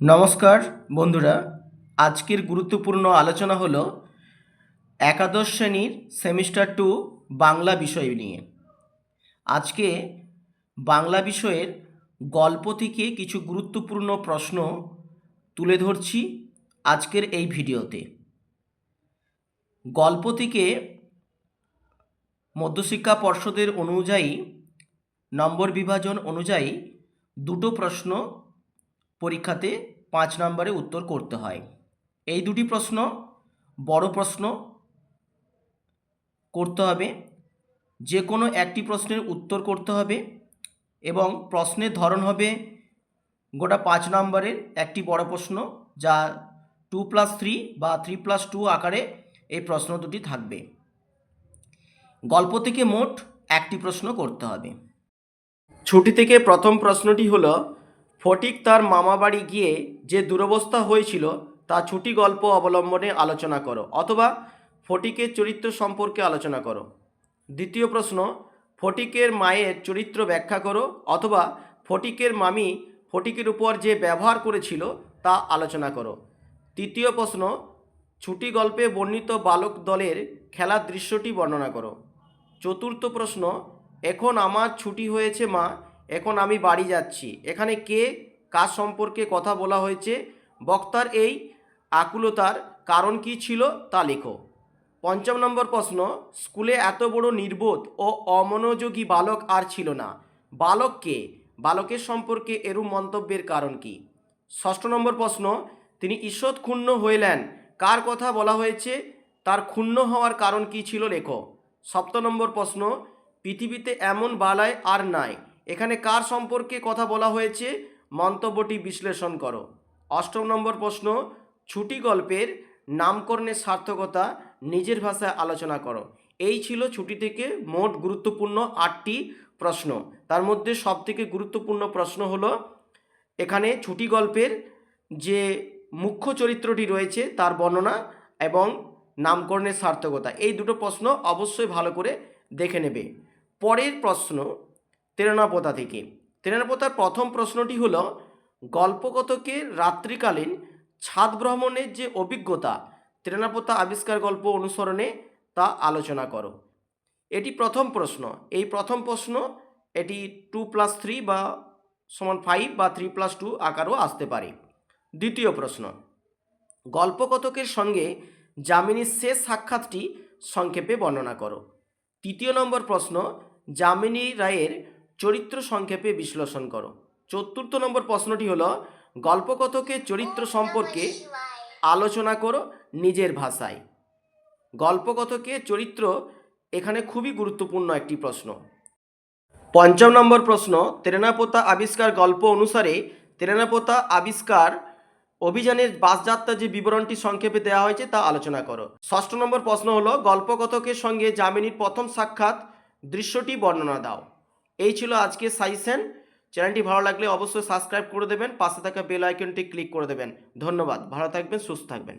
নমস্কার, বন্ধুরা। আজকের গুরুত্বপূর্ণ আলোচনা হলো একাদশ শ্রেণির সেমিস্টার টু বাংলা বিষয় নিয়ে। আজকে বাংলা বিষয়ের গল্প থেকে কিছু গুরুত্বপূর্ণ প্রশ্ন তুলে ধরছি আজকের এই ভিডিওতে। গল্প থেকে মধ্যশিক্ষা পর্ষদের অনুযায়ী, নম্বর বিভাজন অনুযায়ী দুটো প্রশ্ন পরীক্ষাতে পাঁচ নম্বরে উত্তর করতে হয়। এই দুটি প্রশ্ন বড় প্রশ্ন করতে হবে। যে কোনো একটি প্রশ্নের উত্তর করতে হবে এবং প্রশ্নের ধরন হবে গোটা পাঁচ নম্বরের একটি বড় প্রশ্ন যা টু প্লাস থ্রি বা থ্রি প্লাস টু আকারে এই প্রশ্ন দুটি থাকবে। গল্প থেকে মোট একটি প্রশ্ন করতে হবে। ছুটি থেকে প্রথম প্রশ্নটি হলো ফটিক তার মামা বাড়ি গিয়ে যে দুরবস্থা হয়েছিল, তা ছুটি গল্প অবলম্বনে আলোচনা করো, অথবা ফটিকের চরিত্র সম্পর্কে আলোচনা করো। দ্বিতীয় প্রশ্ন, ফটিকের মায়ের চরিত্র ব্যাখ্যা করো, অথবা ফটিকের মামি ফটিকের উপর যে ব্যবহার করেছিল, তা আলোচনা করো। তৃতীয় প্রশ্ন, ছুটি গল্পে বর্ণিত বালক দলের খেলার দৃশ্যটি বর্ণনা করো। চতুর্থ প্রশ্ন, এখন আমার ছুটি হয়েছে মা এখন আমি বাড়ি যাচ্ছি। এখানে কে, কার সম্পর্কে কথা বলা হয়েছে, বক্তার এই আকুলতার কারণ কি ছিল তা লেখো। পঞ্চম নম্বর প্রশ্ন, স্কুলে এত বড় নির্বোধ ও অমনোযোগী বালক আর ছিল না। বালক কে? বালকের সম্পর্কে এরূপ মন্তব্যের কারণ কি? ষষ্ঠ নম্বর প্রশ্ন, তিনি ঈষৎ ক্ষুণ্ণ হইলেন। কার কথা বলা হয়েছে? তার ক্ষুণ্ণ হওয়ার কারণ কি ছিল লেখো। সপ্ত নম্বর প্রশ্ন, পৃথিবীতে এমন বালায় আর নাই। এখানে কার সম্পর্কে কথা বলা হয়েছে? মন্তব্যটি বিশ্লেষণ করো। অষ্টম নম্বর প্রশ্ন, ছুটি গল্পের নামকরণের সার্থকতা নিজের ভাষায় আলোচনা করো। এই ছিল ছুটি থেকে মোট গুরুত্বপূর্ণ আটটি প্রশ্ন। তার মধ্যে সবথেকে গুরুত্বপূর্ণ প্রশ্ন হলো, এখানে ছুটি গল্পের যে মুখ্য চরিত্রটি রয়েছে তার বর্ণনা এবং নামকরণের সার্থকতা। এই দুটো প্রশ্ন অবশ্যই ভালো করে দেখে নেবে। পরের প্রশ্ন তেরানাপোতা থেকে তেরানাপোতার প্রথম প্রশ্নটি হল গল্পকথকের রাত্রিকালীন ছাদ ভ্রমণের যে অভিজ্ঞতা তেরানাপোতা আবিষ্কার গল্প অনুসরণে তা আলোচনা করো। এটি প্রথম প্রশ্ন। এই প্রথম প্রশ্ন, এটি টু প্লাস থ্রি বা সমান ফাইভ বা থ্রি প্লাস টু আকারও আসতে পারে। দ্বিতীয় প্রশ্ন গল্পকথকের সঙ্গে যামিনীর শেষ সাক্ষাৎটি সংক্ষেপে বর্ণনা করো। তৃতীয় নম্বর প্রশ্ন, যামিনী রায়ের চরিত্র সংক্ষেপে বিশ্লেষণ করো। চতুর্থ নম্বর প্রশ্নটি হলো গল্পকথকের চরিত্র সম্পর্কে আলোচনা করো নিজের ভাষায়। গল্পকথকের চরিত্র এখানে খুবই গুরুত্বপূর্ণ একটি প্রশ্ন। পঞ্চম নম্বর প্রশ্ন তেরেনাপোতা আবিষ্কার গল্প অনুসারে তেরেনাপোতা আবিষ্কার অভিযানের বাসযাত্রা যে বিবরণটি সংক্ষেপে দেওয়া হয়েছে তা আলোচনা করো। ষষ্ঠ নম্বর প্রশ্ন হলো, গল্পকথকের সঙ্গে যামিনীর প্রথম সাক্ষাৎ দৃশ্যটি বর্ণনা দাও। এই ছিল আজকের সাইসেন চ্যানেলটি ভালো লাগলে অবশ্যই সাবস্ক্রাইব করে দেবেন। পাশে থাকা বেল আইকনটি ক্লিক করে দেবেন। ধন্যবাদ। ভালো থাকবেন, সুস্থ থাকবেন।